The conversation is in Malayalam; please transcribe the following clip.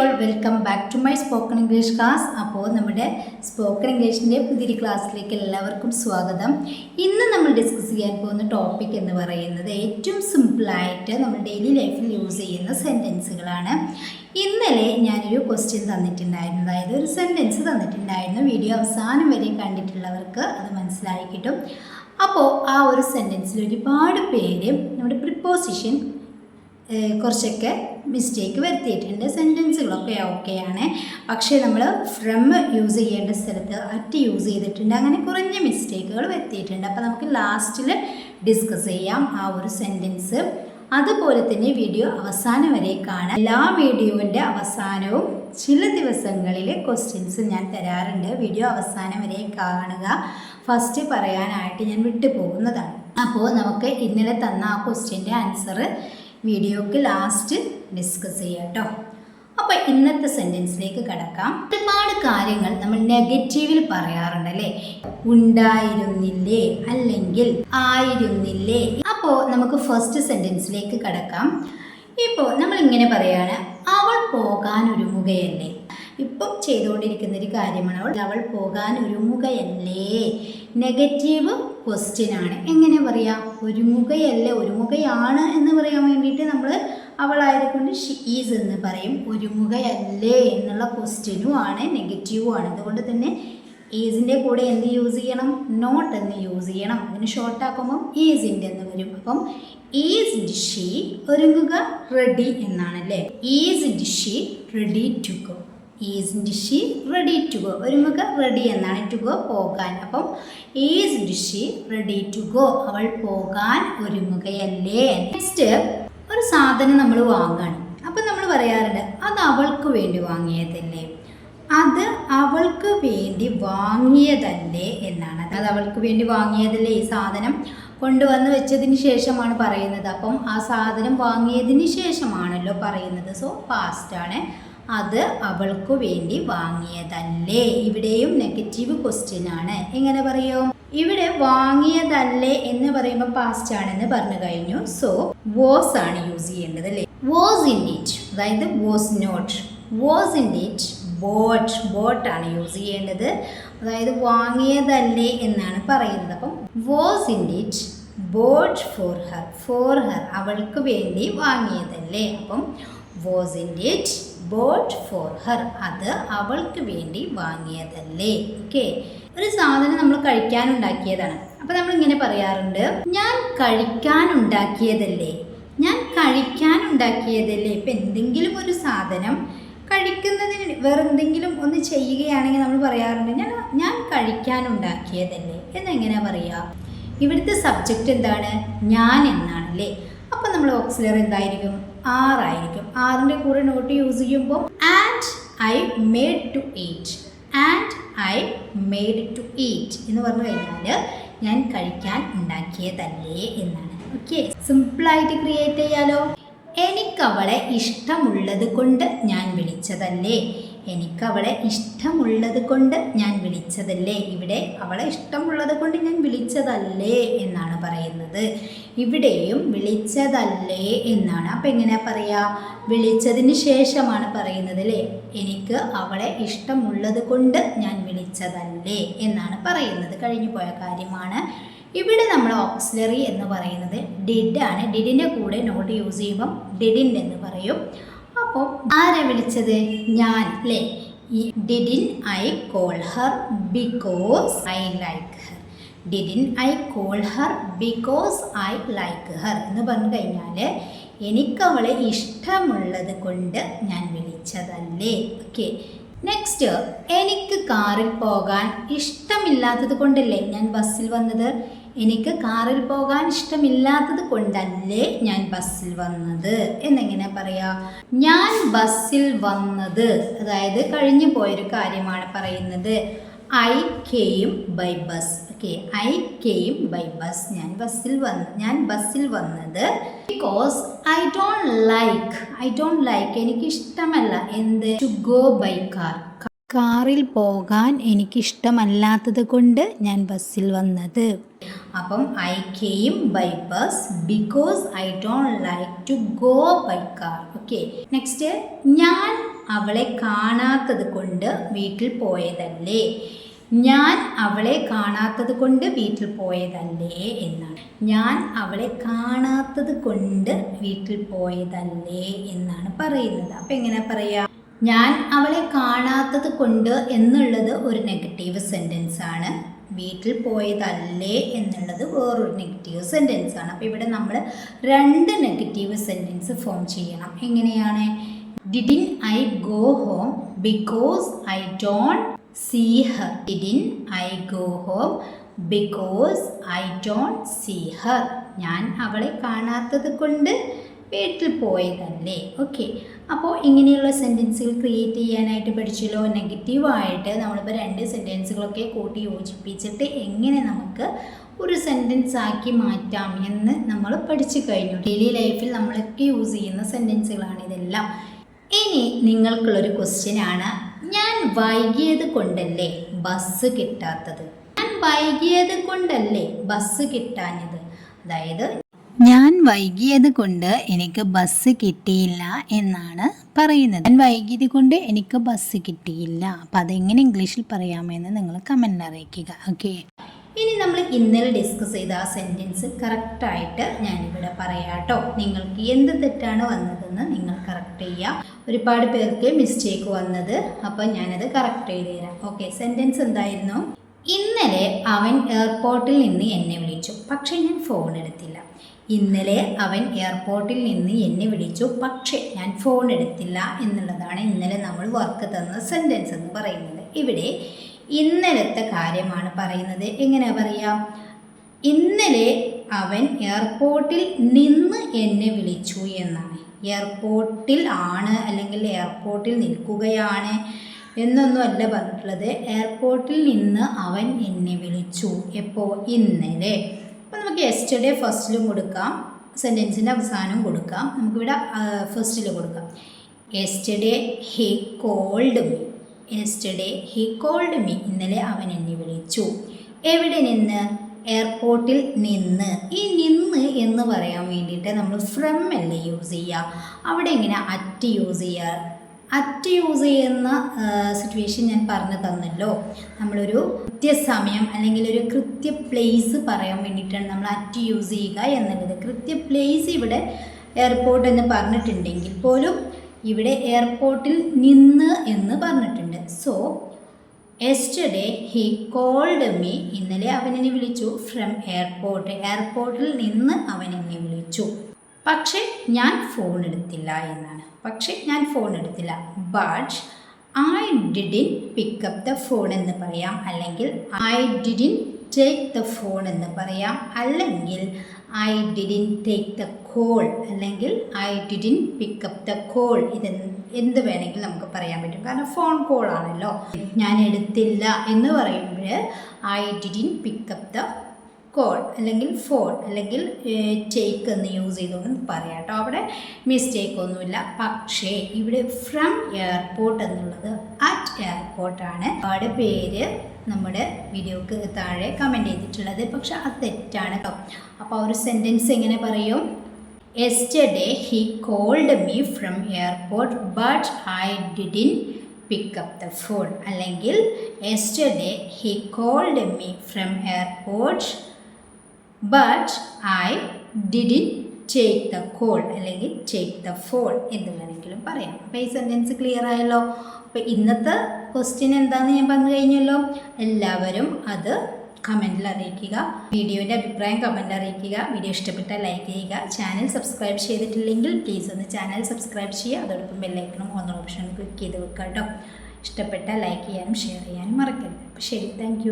All welcome back to my spoken English class അപ്പോൾ നമ്മുടെ സ്പോക്കൺ ഇംഗ്ലീഷിന്റെ പുതിയൊരു ക്ലാസ്സിലേക്ക് എല്ലാവർക്കും സ്വാഗതം. ഇന്ന് നമ്മൾ ഡിസ്കസ് ചെയ്യാൻ പോകുന്ന ടോപ്പിക് എന്ന് പറയുന്നത് ഏറ്റവും സിമ്പിളായിട്ട് നമ്മൾ ഡെയിലി ലൈഫിൽ യൂസ് ചെയ്യുന്ന സെന്റൻസുകളാണ് ഇന്നലെ ഞാനൊരു ക്വസ്റ്റ്യൻ തന്നിട്ടുണ്ടായിരുന്നു. അതായത് ഒരു സെന്റൻസ് തന്നിട്ടുണ്ടായിരുന്നു. വീഡിയോ അവസാനം വരെ കണ്ടിട്ടുള്ളവർക്ക് അത് മനസ്സിലായി കിട്ടും. അപ്പോൾ ആ ഒരു സെന്റൻസിൽ ഒരുപാട് പേര് നമ്മുടെ പ്രിപ്പോസിഷൻ കുറച്ചൊക്കെ മിസ്റ്റേക്ക് വരുത്തിയിട്ടുണ്ട്. സെന്റൻസുകളൊക്കെ ഓക്കെയാണ്. പക്ഷേ നമ്മൾ ഫ്രം യൂസ് ചെയ്യേണ്ട സ്ഥലത്ത് അറ്റ് യൂസ് ചെയ്തിട്ടുണ്ട്. അങ്ങനെ കുറഞ്ഞ മിസ്റ്റേക്കുകൾ വരുത്തിയിട്ടുണ്ട്. അപ്പോൾ നമുക്ക് ലാസ്റ്റിൽ ഡിസ്കസ് ചെയ്യാം ആ ഒരു സെന്റൻസ് അതുപോലെ തന്നെ വീഡിയോ അവസാനം വരെ കാണാം. എല്ലാ വീഡിയോന്റെ അവസാനവും ചില ദിവസങ്ങളിൽ ക്വസ്റ്റ്യൻസ് ഞാൻ തരാറുണ്ട്. വീഡിയോ അവസാനം വരെ കാണുക. ഫസ്റ്റ് പറയാനായിട്ട് ഞാൻ വിട്ടുപോകുന്നതാണ്. അപ്പോൾ നമുക്ക് ഇന്നലെ തന്ന ആ ക്വസ്റ്റ്യന്റെ ആൻസർ വീഡിയോക്ക് ലാസ്റ്റ് ഡിസ്കസ് ചെയ്യാട്ടോ കേട്ടോ അപ്പോൾ ഇന്നത്തെ സെന്റൻസിലേക്ക് കടക്കാം. ഒരുപാട് കാര്യങ്ങൾ നമ്മൾ നെഗറ്റീവിൽ പറയാറുണ്ടല്ലേ ഉണ്ടായിരുന്നില്ലേ? അല്ലെങ്കിൽ ആയിരുന്നില്ലേ? അപ്പോൾ നമുക്ക് ഫസ്റ്റ് സെന്റൻസിലേക്ക് കടക്കാം. ഇപ്പോൾ നമ്മൾ ഇങ്ങനെ പറയാണ് അവൾ പോകാൻ ഒരുങ്ങുകയല്ലേ? ഇപ്പം ചെയ്തുകൊണ്ടിരിക്കുന്ന ഒരു കാര്യമാണ്. അവൾ അവൾ പോകാൻ ഒരുങ്ങുകയല്ലേ നെഗറ്റീവ് ക്വസ്റ്റ്യൻ ആണ്. എങ്ങനെ പറയാം? ഒരുങ്ങുകയല്ലേ ഒരുങ്ങുകയാണ് എന്ന് പറയാൻ വേണ്ടിയിട്ട് നമ്മൾ അവളായതുകൊണ്ട് ഷി ഈസ് എന്ന് പറയും. ഒരുങ്ങുകയല്ലേ എന്നുള്ള ക്വസ്റ്റ്യനും ആണ് നെഗറ്റീവും ആണ്. അതുകൊണ്ട് തന്നെ ഈസിന്റെ കൂടെ എന്ത് യൂസ് ചെയ്യണം? നോട്ട് എന്ന് യൂസ് ചെയ്യണം. അതിന് ഷോർട്ട് ആക്കുമ്പോൾ ഈസിന്റെ എന്ന് വരും. അപ്പം ഈസ് ഡിഷി ഒരുങ്ങുക? Ready എന്നാണല്ലേ is she ready to go is she ready to go ഒരുങ്ങുക ready എന്നാണ് ടു ഗോ പോകാൻ. അപ്പം is she ready to go അവൾ പോകാൻ ഒരുങ്ങുകയല്ലേ നെക്സ്റ്റ് ഒരു സാധനം നമ്മൾ വാങ്ങണം. അപ്പം നമ്മൾ പറയാറുണ്ട് അത് അവൾക്ക് വേണ്ടി വാങ്ങിയതല്ലേ? അത് അവൾക്ക് വേണ്ടി വാങ്ങിയതല്ലേ എന്നാണ്. അത് അവൾക്ക് വേണ്ടി വാങ്ങിയതല്ലേ ഈ സാധനം? കൊണ്ടുവന്ന് വെച്ചതിന് ശേഷമാണ് പറയുന്നത്. അപ്പം ആ സാധനം വാങ്ങിയതിന് ശേഷമാണല്ലോ പറയുന്നത്. സോ പാസ്റ്റാണ് അത് അവൾക്കു വേണ്ടി വാങ്ങിയതല്ലേ? ഇവിടെയും നെഗറ്റീവ് ക്വസ്റ്റ്യൻ ആണ്. എങ്ങനെ പറയും? ഇവിടെ വാങ്ങിയതല്ലേ എന്ന് പറയുമ്പോൾ പാസ്റ്റ് ആണെന്ന് പറഞ്ഞു കഴിഞ്ഞു. സോ വാസ് ആണ് യൂസ് ചെയ്യേണ്ടത് അല്ലേ? വാസ് ഇൻ ഇറ്റ് അതായത് was not wasn't it bought bought ആണ് യൂസ് ചെയ്യേണ്ടത്. അതായത് വാങ്ങിയതല്ലേ എന്നാണ് പറയുന്നത്. അപ്പം wasn't it bought for her for her അവൾക്ക് വേണ്ടി വാങ്ങിയതല്ലേ? അപ്പം wasn't it bought for her അത് അവൾക്ക് വേണ്ടി വാങ്ങിയതല്ലേ. ഓക്കെ ഒരു സാധനം നമ്മൾ കഴിക്കാനുണ്ടാക്കിയതാണ്. അപ്പം നമ്മൾ ഇങ്ങനെ പറയാറുണ്ട് ഞാൻ കഴിക്കാനുണ്ടാക്കിയതല്ലേ? ഞാൻ കഴിക്കാനുണ്ടാക്കിയതല്ലേ? ഇപ്പം എന്തെങ്കിലും ഒരു സാധനം കഴിക്കുന്നതിന് വേറെ എന്തെങ്കിലും ഒന്ന് ചെയ്യുകയാണെങ്കിൽ നമ്മൾ പറയാറുണ്ട് ഞാൻ ഞാൻ കഴിക്കാനുണ്ടാക്കിയതല്ലേ? എന്നെങ്ങനെ പറയുക ഇവിടുത്തെ സബ്ജക്റ്റ് എന്താണ്? ഞാൻ എന്നാണ് അല്ലേ അപ്പം നമ്മൾ ഓക്സിലർ എന്തായിരിക്കും? ആറായിരിക്കും. ആറിന്റെ കൂടെ നോട്ട് യൂസ് ചെയ്യുമ്പോൾ and I made to eat and I made to eat എന്ന് പറഞ്ഞു കഴിഞ്ഞാൽ ഞാൻ കഴിക്കാൻ ഉണ്ടാക്കിയതല്ലേ എന്നാണ്. ഓക്കെ സിമ്പിളായിട്ട് ക്രിയേറ്റ് ചെയ്യാലോ? എനിക്കവളെ ഇഷ്ടമുള്ളത് കൊണ്ട് ഞാൻ വിളിച്ചതല്ലേ? എനിക്കവളെ ഇഷ്ടമുള്ളത് കൊണ്ട് ഞാൻ വിളിച്ചതല്ലേ? ഇവിടെ അവളെ ഇഷ്ടമുള്ളത് കൊണ്ട് ഞാൻ വിളിച്ചതല്ലേ എന്നാണ് പറയുന്നത്. ഇവിടെയും വിളിച്ചതല്ലേ എന്നാണ്. അപ്പം എങ്ങനെ പറയാ? വിളിച്ചതിന് ശേഷമാണ് പറയുന്നത് അല്ലേ? എനിക്ക് അവളെ ഇഷ്ടമുള്ളത് കൊണ്ട് ഞാൻ വിളിച്ചതല്ലേ എന്നാണ് പറയുന്നത്. കഴിഞ്ഞു പോയ കാര്യമാണ്. ഇവിടെ നമ്മൾ ഓക്സിലറി എന്ന് പറയുന്നത് ഡിഡ് ആണ്. ഡിഡിന്റെ കൂടെ നോട്ട് യൂസ് ചെയ്യുമ്പം ഡിഡിൻ എന്ന് പറയും. അപ്പോൾ ആരെ വിളിച്ചത്? ഞാൻ അല്ലേ didn't I call her because I like her didn't I call her because I like her എന്ന് പറഞ്ഞു കഴിഞ്ഞാൽ എനിക്കവളെ ഇഷ്ടമുള്ളത് കൊണ്ട് ഞാൻ വിളിച്ചതല്ലേ. ഓക്കെ നെക്സ്റ്റ് എനിക്ക് കാറിൽ പോകാൻ ഇഷ്ടമില്ലാത്തത് കൊണ്ടല്ലേ ഞാൻ ബസ്സിൽ വന്നത്? എനിക്ക് കാറിൽ പോകാൻ ഇഷ്ടമില്ലാത്തത് കൊണ്ടല്ലേ ഞാൻ ബസ്സിൽ വന്നത്? എന്നെങ്ങനെ പറയാ? ഞാൻ ബസ്സിൽ വന്നത് അതായത് കഴിഞ്ഞു പോയൊരു കാര്യമാണ് പറയുന്നത്. I came by bus. Okay I came by bus. ഞാൻ ബസ്സിൽ വന്ന് ഞാൻ ബസ്സിൽ വന്നത് because I don't like I don't like എനിക്ക് ഇഷ്ടമല്ല എന്ത്? ടു ഗോ ബൈ കാർ കാറിൽ പോകാൻ എനിക്കിഷ്ടമല്ലാത്തത് കൊണ്ട് ഞാൻ ബസ്സിൽ വന്നത്. അപ്പം I came by bus because I don't like to go by car okay next ഞാൻ അവളെ കാണാത്തത് കൊണ്ട് വീട്ടിൽ പോയതല്ലേ? ഞാൻ അവളെ കാണാത്തത് കൊണ്ട് വീട്ടിൽ പോയതല്ലേ എന്നാണ്. ഞാൻ അവളെ കാണാത്തത് കൊണ്ട് വീട്ടിൽ പോയതല്ലേ എന്നാണ് പറയുന്നത്. അപ്പം എങ്ങനെ പറയാ? ഞാൻ അവളെ കാണാത്തത് കൊണ്ട് എന്നുള്ളത് ഒരു നെഗറ്റീവ് സെന്റൻസ് ആണ്. വീട്ടിൽ പോയതല്ലേ എന്നുള്ളത് വേറൊരു നെഗറ്റീവ് സെന്റൻസ് ആണ്. അപ്പോൾ ഇവിടെ നമ്മൾ രണ്ട് നെഗറ്റീവ് സെന്റൻസ് ഫോം ചെയ്യണം. എങ്ങനെയാണ്? Didn't I go home because I don't see her didn't I go home because I don't see her ഞാൻ അവളെ കാണാത്തത് കൊണ്ട് വീട്ടിൽ പോയതല്ലേ? ഓക്കെ അപ്പോൾ ഇങ്ങനെയുള്ള സെന്റൻസുകൾ ക്രിയേറ്റ് ചെയ്യാനായിട്ട് പഠിച്ചല്ലോ നെഗറ്റീവായിട്ട് നമ്മളിപ്പോൾ രണ്ട് സെന്റൻസുകളൊക്കെ കൂട്ടി യോജിപ്പിച്ചിട്ട് എങ്ങനെ നമുക്ക് ഒരു സെന്റൻസ് ആക്കി മാറ്റാം എന്ന് നമ്മൾ പഠിച്ചു കഴിഞ്ഞു. ഡെയിലി ലൈഫിൽ നമ്മളൊക്കെ യൂസ് ചെയ്യുന്ന സെന്റൻസുകളാണ് ഇതെല്ലാം. ഇനി നിങ്ങൾക്കുള്ളൊരു ക്വസ്റ്റ്യൻ ആണ് ഞാൻ വൈകിയത് കൊണ്ടല്ലേ ബസ് കിട്ടാത്തത്? ഞാൻ വൈകിയത് കൊണ്ടല്ലേ ബസ് കിട്ടാഞ്ഞത്? അതായത് ഞാൻ വൈകിയത് കൊണ്ട് എനിക്ക് ബസ് കിട്ടിയില്ല എന്നാണ് പറയുന്നത്. ഞാൻ വൈകിയത് കൊണ്ട് എനിക്ക് ബസ് കിട്ടിയില്ല. അപ്പം അതെങ്ങനെ ഇംഗ്ലീഷിൽ പറയാമെന്ന് നിങ്ങൾ കമന്റ് അറിയിക്കുക. ഓക്കെ ഇനി നമ്മൾ ഇന്നലെ ഡിസ്കസ് ചെയ്ത ആ സെന്റൻസ് കറക്റ്റായിട്ട് ഞാനിവിടെ പറയാം കേട്ടോ. നിങ്ങൾക്ക് എന്ത് തെറ്റാണ് വന്നതെന്ന് നിങ്ങൾ കറക്റ്റ് ചെയ്യാം. ഒരുപാട് പേർക്ക് മിസ്റ്റേക്ക് വന്നത്. അപ്പോൾ ഞാനത് കറക്റ്റ് ചെയ്ത് തരാം. ഓക്കെ സെന്റൻസ് എന്തായിരുന്നു? ഇന്നലെ അവൻ എയർപോർട്ടിൽ നിന്ന് എന്നെ വിളിച്ചു. പക്ഷേ ഞാൻ ഫോൺ എടുത്തില്ല. ഇന്നലെ അവൻ എയർപോർട്ടിൽ നിന്ന് എന്നെ വിളിച്ചു. പക്ഷേ ഞാൻ ഫോൺ എടുത്തില്ല എന്നുള്ളതാണ് ഇന്നലെ നമ്മൾ വർക്ക് തന്ന സെന്റൻസ് എന്ന് പറയുന്നത്. ഇവിടെ ഇന്നലത്തെ കാര്യമാണ് പറയുന്നത്. എങ്ങനെയാ പറയാം? ഇന്നലെ അവൻ എയർപോർട്ടിൽ നിന്ന് എന്നെ വിളിച്ചു എന്നാണ്. എയർപോർട്ടിൽ ആണ് അല്ലെങ്കിൽ എയർപോർട്ടിൽ നിൽക്കുകയാണ് എന്നൊന്നും അല്ല പറഞ്ഞിട്ടുള്ളത് എയർപോർട്ടിൽ നിന്ന് അവൻ എന്നെ വിളിച്ചു. എപ്പോൾ ഇന്നലെ. അപ്പോൾ നമുക്ക് എസ്റ്റർഡേ ഫസ്റ്റിലും കൊടുക്കാം. സെന്റൻസിന്റെ അവസാനം കൊടുക്കാം. നമുക്കിവിടെ ഫസ്റ്റിൽ കൊടുക്കാം. Yesterday he called me yesterday he called me ഇന്നലെ അവൻ എന്നെ വിളിച്ചു. എവിടെ നിന്ന്? എയർപോർട്ടിൽ നിന്ന്. ഈ നിന്ന് എന്ന് പറയാൻ വേണ്ടിയിട്ട് നമ്മൾ ഫ്രം അല്ലേ യൂസ് ചെയ്യുക. അവിടെ ഇങ്ങനെ അറ്റ് യൂസ് ചെയ്യുക അറ്റ് യൂസ് ചെയ്യുന്ന സിറ്റുവേഷൻ ഞാൻ പറഞ്ഞു തന്നല്ലോ. നമ്മളൊരു കൃത്യസമയം അല്ലെങ്കിൽ ഒരു കൃത്യ പ്ലേസ് പറയാൻ വേണ്ടിയിട്ടാണ് നമ്മൾ അറ്റ് യൂസ് ചെയ്യുക എന്നുള്ളത്. കൃത്യ പ്ലേസ് ഇവിടെ എയർപോർട്ട് എന്ന് പറഞ്ഞിട്ടുണ്ടെങ്കിൽ പോലും ഇവിടെ എയർപോർട്ടിൽ നിന്ന് എന്ന് പറഞ്ഞിട്ടുണ്ട്. So yesterday he called me ഇന്നലെ അവൻ എന്നെ വിളിച്ചു. ഫ്രം എയർപോർട്ട് എയർപോർട്ടിൽ നിന്ന് അവൻ എന്നെ വിളിച്ചു. പക്ഷേ ഞാൻ ഫോൺ എടുത്തില്ല എന്നാണ്. പക്ഷേ ഞാൻ ഫോൺ എടുത്തില്ല. But I didn't pick up the phone എന്ന് പറയാം. അല്ലെങ്കിൽ I didn't take the phone എന്ന് പറയാം. അല്ലെങ്കിൽ I didn't take the call അല്ലെങ്കിൽ I didn't pick up the call ഇത് എന്ത് വേണമെങ്കിലും നമുക്ക് പറയാൻ പറ്റും. കാരണം ഫോൺ കോൾ ആണല്ലോ. ഞാൻ എടുത്തില്ല എന്ന് പറയുമ്പോൾ I didn't pick up the call അല്ലെങ്കിൽ ഫോൺ അല്ലെങ്കിൽ ടേക്ക് എന്ന് യൂസ് ചെയ്തുകൊണ്ട് പറയാം കേട്ടോ. അവിടെ മിസ്റ്റേക്ക് ഒന്നുമില്ല. പക്ഷേ ഇവിടെ ഫ്രം എയർപോർട്ട് എന്നുള്ളത് അറ്റ് എയർപോർട്ടാണ് അവിടെ പേര് നമ്മുടെ വീഡിയോക്ക് താഴെ കമന്റ് ചെയ്തിട്ടുള്ളത്. പക്ഷെ അത് തെറ്റാണ് കേട്ടോ. അപ്പോൾ ആ ഒരു സെന്റൻസ് എങ്ങനെ പറയും? Yesterday he called me from airport but I didn't pick up the phone അല്ലെങ്കിൽ yesterday he called me from airport but I didn't take the call അല്ലെങ്കിൽ ടേക്ക് ദ ഫോൾ എന്ന് വേണമെങ്കിലും പറയാം. അപ്പോൾ ഈ സെന്റൻസ് ക്ലിയർ ആയല്ലോ? അപ്പോൾ ഇന്നത്തെ ക്വസ്റ്റ്യൻ എന്താണെന്ന് ഞാൻ പറഞ്ഞു കഴിഞ്ഞല്ലോ? എല്ലാവരും അത് കമന്റിൽ അറിയിക്കുക. വീഡിയോന്റെ അഭിപ്രായം കമന്റിൽ അറിയിക്കുക. വീഡിയോ ഇഷ്ടപ്പെട്ടാൽ ലൈക്ക് ചെയ്യുക. ചാനൽ സബ്സ്ക്രൈബ് ചെയ്തിട്ടില്ലെങ്കിൽ പ്ലീസ് ഒന്ന് ചാനൽ സബ്സ്ക്രൈബ് ചെയ്യുക. അതോടൊപ്പം ബെല്ലൈക്കണം ഒന്ന ഓപ്ഷൻ ക്ലിക്ക് ചെയ്ത് വെക്കുക കേട്ടോ. ഇഷ്ടപ്പെട്ടാൽ ലൈക്ക് ചെയ്യാനും ഷെയർ ചെയ്യാനും മറക്കരുത്. അപ്പോൾ ശരി താങ്ക്